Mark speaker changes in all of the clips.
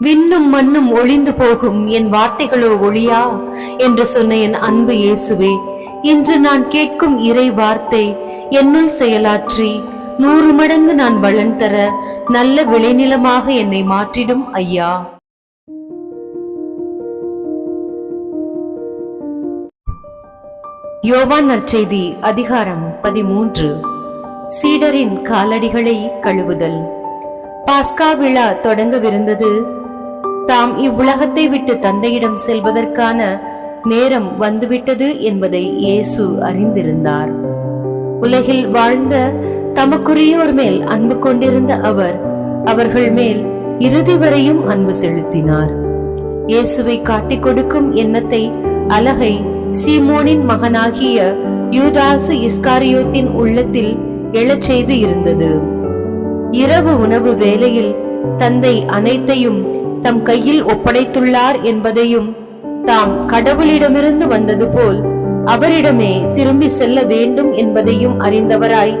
Speaker 1: விண்ணும் மண்ணும் ஒளிந்து போகும் என் வார்த்தைகளோ ஒளியா? என்று சொன்ன என் அன்பு இயேசுவே இன்று நான் கேட்கும் இறை வார்த்தை என்னுள் செயலாற்றி நூறு மடங்கு நான் பலன் தர நல்ல விளைநிலமாக என்னை மாற்றிடும் ஐயா. யோவான் நற்செய்தி அதிகாரம் பதிமூன்று. சீடரின் காலடிகளை கழுவுதல். பாஸ்கா விழா தொடங்கவிருந்தது தாம் இவ்வுலகத்தை விட்டு தந்தையிடம் செல்வதற்கான நேரம் வந்துவிட்டது என்பதை இயேசு அறிந்திருந்தார். உலகில் வாழ்ந்த தமக்குரியோர் மேல் அன்பு கொண்டிருந்த அவர் அவர்கள் மேல் இறுதி வரையும் அன்பு செலுத்தினார். இயேசுவை காட்டிக் கொடுக்கும் எண்ணத்தை அலகை சீமோனின் மகனாகிய யூதாசு இஸ்காரியோத்தின் உள்ளத்தில் எழச் செய்து இருந்தது. இரவு உணவு வேளையில் தந்தை அனைத்தையும் தம் கையில் ஒப்படைத்துள்ளார் என்பதையும் தாம் கடவுளிடமிருந்து வந்தது போல் அவரிடமே திரும்பி செல்ல வேண்டும் என்பதையும் அறிந்தவராய்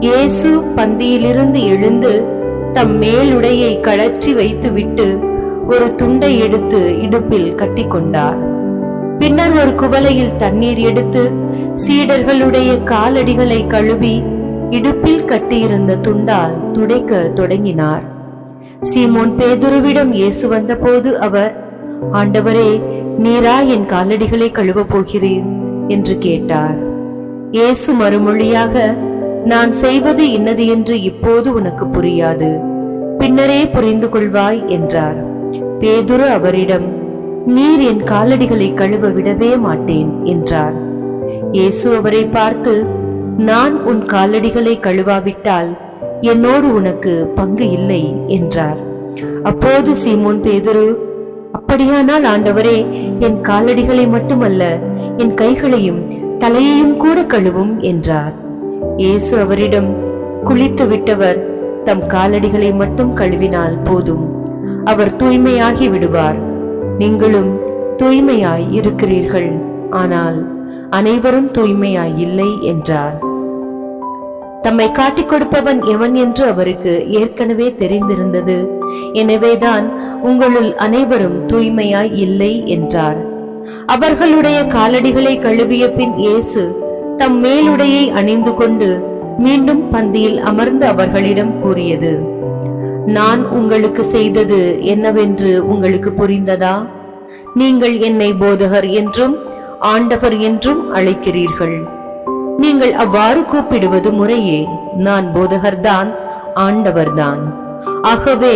Speaker 1: இயேசு பந்தியிலிருந்து எழுந்து தம் மேலுடையை கழற்றி வைத்துவிட்டு ஒரு துண்டை எடுத்து இடுப்பில் கட்டிக்கொண்டார். பின்னர் ஒரு குவளையில் தண்ணீர் எடுத்து சீடர்களுடைய காலடிகளை கழுவி இடுப்பில் கட்டியிருந்த துண்டால் துடைக்க தொடங்கினார். சீமோன் பேதுருவிடம் இயேசு வந்தபோது அவர் ஆண்டவரே நீரா என் காலடிகளை கழுவ போகிறீர் என்று கேட்டார். இயேசு மறுமொழியாக நான் செய்வது இன்னது என்று இப்போது உனக்கு புரியாது. பின்னரே புரிந்து கொள்வாய் என்றார். பேதுரு அவரிடம் நீர் என் காலடிகளை கழுவ விடவே மாட்டேன் என்றார். இயேசு அவரை பார்த்து நான் உன் காலடிகளை கழுவாவிட்டால் என்னோடு உனக்கு பங்கு இல்லை என்றார். அப்போது சீமோன் பேதுரு அப்படியானால் ஆண்டவரே என் காலடிகளை மட்டுமல்ல என் கைகளையும் தலையையும் கூட கழுவும் என்றார். இயேசு அவரிடம் குளித்து விட்டவர் தம் காலடிகளை மட்டும் கழுவினால் போதும் அவர் தூய்மையாகி விடுவார். நீங்களும் தூய்மையாய் இருக்கிறீர்கள் ஆனால் அனைவரும் தூய்மையாய் இல்லை என்றார். தம்மை காட்டிக் கொடுப்பவன் எவன் என்று அவருக்கு ஏற்கனவே தெரிந்திருந்தது. எனவேதான் உங்களுள் அனைவரும் தூய்மையாய் இல்லை என்றார். அவர்களுடைய காலடிகளை கழுவிய பின் இயேசு தம் மேலுடையை அணிந்து கொண்டு மீண்டும் பந்தியில் அமர்ந்து அவர்களிடம் கூறியது நான் உங்களுக்கு செய்தது என்னவென்று உங்களுக்கு புரிந்ததா? நீங்கள் என்னை போதகர் என்றும் ஆண்டவர் என்றும் அழைக்கிறீர்கள். நீங்கள் அவ்வாறு கூப்பிடுவது முறையே. நான் போதகர்தான் ஆண்டவர்தான். ஆகவே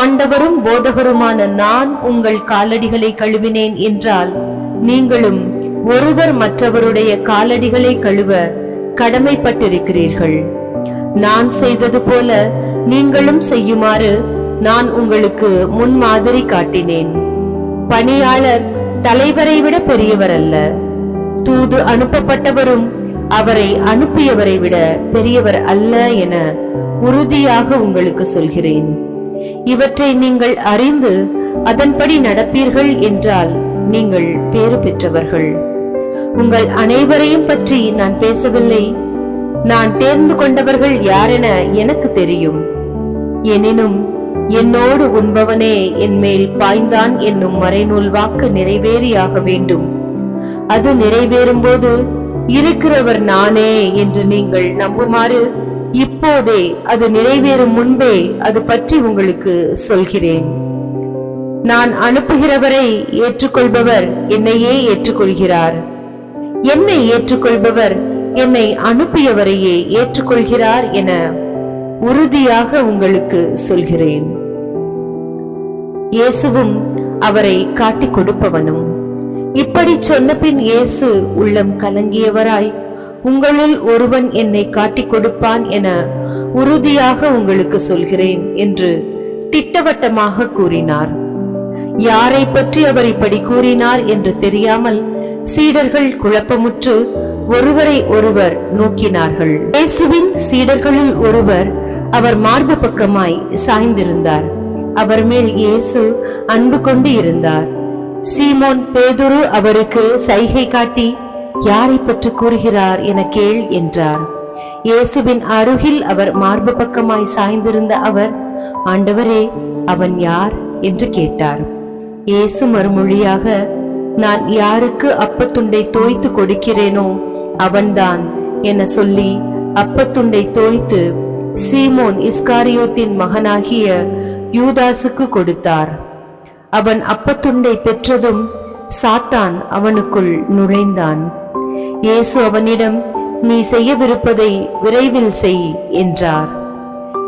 Speaker 1: ஆண்டவரும் போதகருமான நான் உங்கள் காலடிகளை கழுவினேன் என்றால் நீங்களும் ஒருவர் மற்றவருடைய காலடிகளை கழுவ கடமைப்பட்டிருக்கிறீர்கள். நான் செய்தது போல நீங்களும் செய்யுமாறு நான் உங்களுக்கு முன்மாதிரி காட்டினேன். பணியாளர் தலைவரை விட பெரியவர் அல்ல தூது அனுப்பப்பட்டவரும் அவரை அனுப்பியவரை விட பெரியவர் அல்ல என உறுதியாக உங்களுக்கு சொல்கிறேன். இவற்றை நீங்கள் அறிந்து அதன்படி நடப்பீர்கள் என்றால் நீங்கள் பேறு பெற்றவர்கள். உங்கள் அனைவரையும் பற்றி நான் பேசவில்லை. நான் தேர்ந்து கொண்டவர்கள் யாரென எனக்கு தெரியும். எனினும் என்னோடு உண்பவனே என் மேல் பாய்ந்தான் என்னும் மறைநூல் வாக்கு நிறைவேறியாக வேண்டும். அது நிறைவேறும் போது இருக்கிறவர் நானே என்று நீங்கள் நம்புமாறு இப்போதே அது நிறைவேறும் முன்பே அது பற்றி உங்களுக்கு சொல்கிறேன். நான் அனுப்புகிறவரை ஏற்றுக்கொள்பவர் என்னையே ஏற்றுக்கொள்கிறார். என்னை ஏற்றுக்கொள்பவர் என்னை அனுப்பியவரையே ஏற்றுக்கொள்கிறார் என உறுதியாக உங்களுக்கு சொல்கிறேன். இயேசுவும் அவரை காட்டிக் கொடுப்பவனும். இப்படி சொன்ன பின் இயேசு உள்ளம் கலங்கியவராய் உங்களுள் ஒருவன் என்னை காட்டிக் கொடுப்பான் என உறுதியாக உங்களுக்கு சொல்கிறேன் என்று திட்டவட்டமாக கூறினார். யாரை பற்றி அவர் இப்படி கூறினார் என்று தெரியாமல் சீடர்கள் குழப்பமுற்று ஒருவரை ஒருவர் நோக்கினார்கள். இயேசுவின் சீடர்களில் ஒருவர் அவர் மார்பு பக்கமாய் சாய்ந்திருந்தார். அவர் மேல் இயேசு அன்பு கொண்டு இருந்தார். சீமோன் பேதுரு அவருக்கு சைகை காட்டி யாரை பற்றி கூறுகிறார் என கேள் என்றார். இயேசுவின் அருகில் அவர் மார்பு பக்கமாய் சாய்ந்திருந்த அவர் ஆண்டவரே அவன் யார்? என்று கேட்டார். இயேசு மறுமொழியாக நான் யாருக்கு அப்பத்துண்டை தோய்த்து கொடுக்கிறேனோ அவன்தான் என சொல்லி அப்பத்துண்டை தோய்த்து சீமோன் இஸ்காரியோத்தின் மகனாகிய யூதாசுக்கு கொடுத்தார். அவன் அப்பத்துண்டை பெற்றதும் சாத்தான் அவனுக்குள் நுழைந்தான். இயேசு அவனிடம் நீ செய்யவிருப்பதை விரைவில் செய் என்றார்.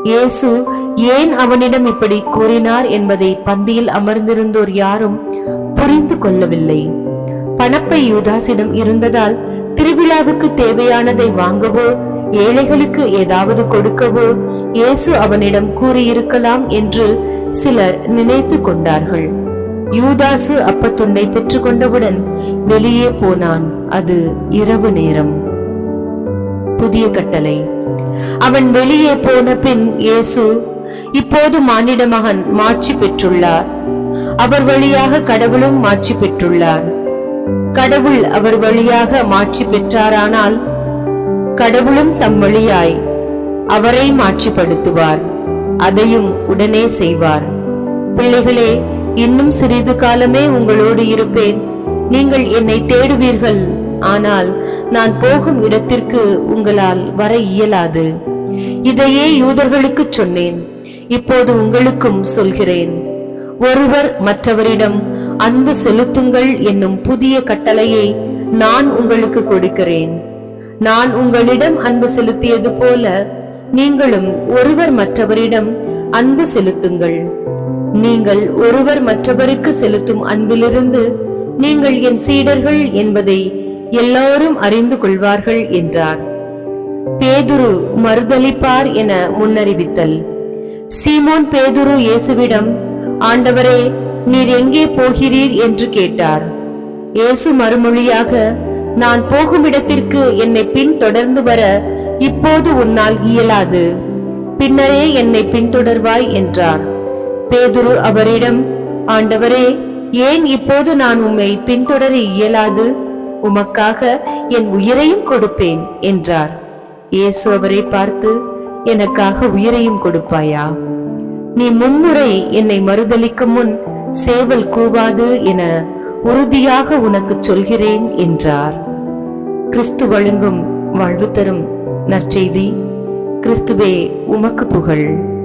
Speaker 1: இயேசு ஏன் அவனிடம் இப்படி கூறினார்? என்பதை பந்தியில் அமர்ந்திருந்தோர் யாரும் புரிந்து கொள்ளவில்லை. பணப்பை யூதாசிடம் இருந்ததால் திருவிழாவுக்கு தேவையானதை வாங்கவோ ஏழைகளுக்கு ஏதாவது கொடுக்கவோ இயேசு அவனிடம் கூறியிருக்கலாம் என்று சிலர் நினைத்து கொண்டார்கள். யூதாசு அப்பத்துண்டை பெற்றுக்கொண்டவுடன் வெளியே போனான். அது இரவு நேரம். புதிய கட்டளை. அவன் வெளியே போன பின் இயேசு இப்போது மானிட மகன் மாட்சி பெற்றுள்ளார். அவர் வழியாக கடவுளும் மாட்சி பெற்றுள்ளார். கடவுள் அவர் வழியாக மாட்சி பெற்றாரானால் கடவுளும் தம் வழியாய் அவரை மாட்சிப்படுத்துவார். அதையும் உடனே செய்வார். பிள்ளைகளே இன்னும் சிறிது காலமே உங்களோடு இருப்பேன். நீங்கள் என்னை தேடுவீர்கள். ஆனால் நான் போகும் இடத்திற்கு உங்களால் வர இயலாது. இதையே யூதர்களுக்கு சொன்னேன். இப்போது உங்களுக்கும் சொல்கிறேன். ஒருவர் மற்றவரிடம் அன்பு செலுத்துங்கள் என்னும் புதிய கட்டளையை நான் உங்களுக்கு கொடுக்கிறேன். நான் உங்களிடம் அன்பு செலுத்தியது போல நீங்களும் ஒருவர் மற்றவரிடம் அன்பு செலுத்துங்கள். நீங்கள் ஒருவர் மற்றவருக்கு செலுத்தும் அன்பிலிருந்து நீங்கள் என் சீடர்கள் என்பதை எல்லாரும் அறிந்து கொள்வார்கள் என்றார். பேதுரு மறுதளிப்பார் என முன்னறிவித்தல். சீமோன் பேதுரு இயேசுவிடம் ஆண்டவரே நீர் எங்கே போகிறீர் என்று கேட்டார். இயேசு மறுமொழியாக நான் போகும் இடத்திற்கு என்னை பின் தொடர்ந்து வர இப்போது உன்னால் இயலாது. பின்னரே என்னை பின்தொடர்வாய் என்றார். பேதுரு அவரிடம் ஆண்டவரே ஏன் இப்போது நான் உம்மை பின்தொடர இயலாது? உமக்காக என் உயிரையும் கொடுப்பேன் என்றார். இயேசு அவரை பார்த்து எனக்காக உயிரையும் கொடுப்பாயா? நீ மும்முறை என்னை மறுதளிக்கும் முன் சேவல் கூவாது என உறுதியாக உனக்கு சொல்கிறேன் என்றார். கிறிஸ்து வழங்கும் வாழ்வு தரும் நற்செய்தி கிறிஸ்துவே உமக்கு புகழ்.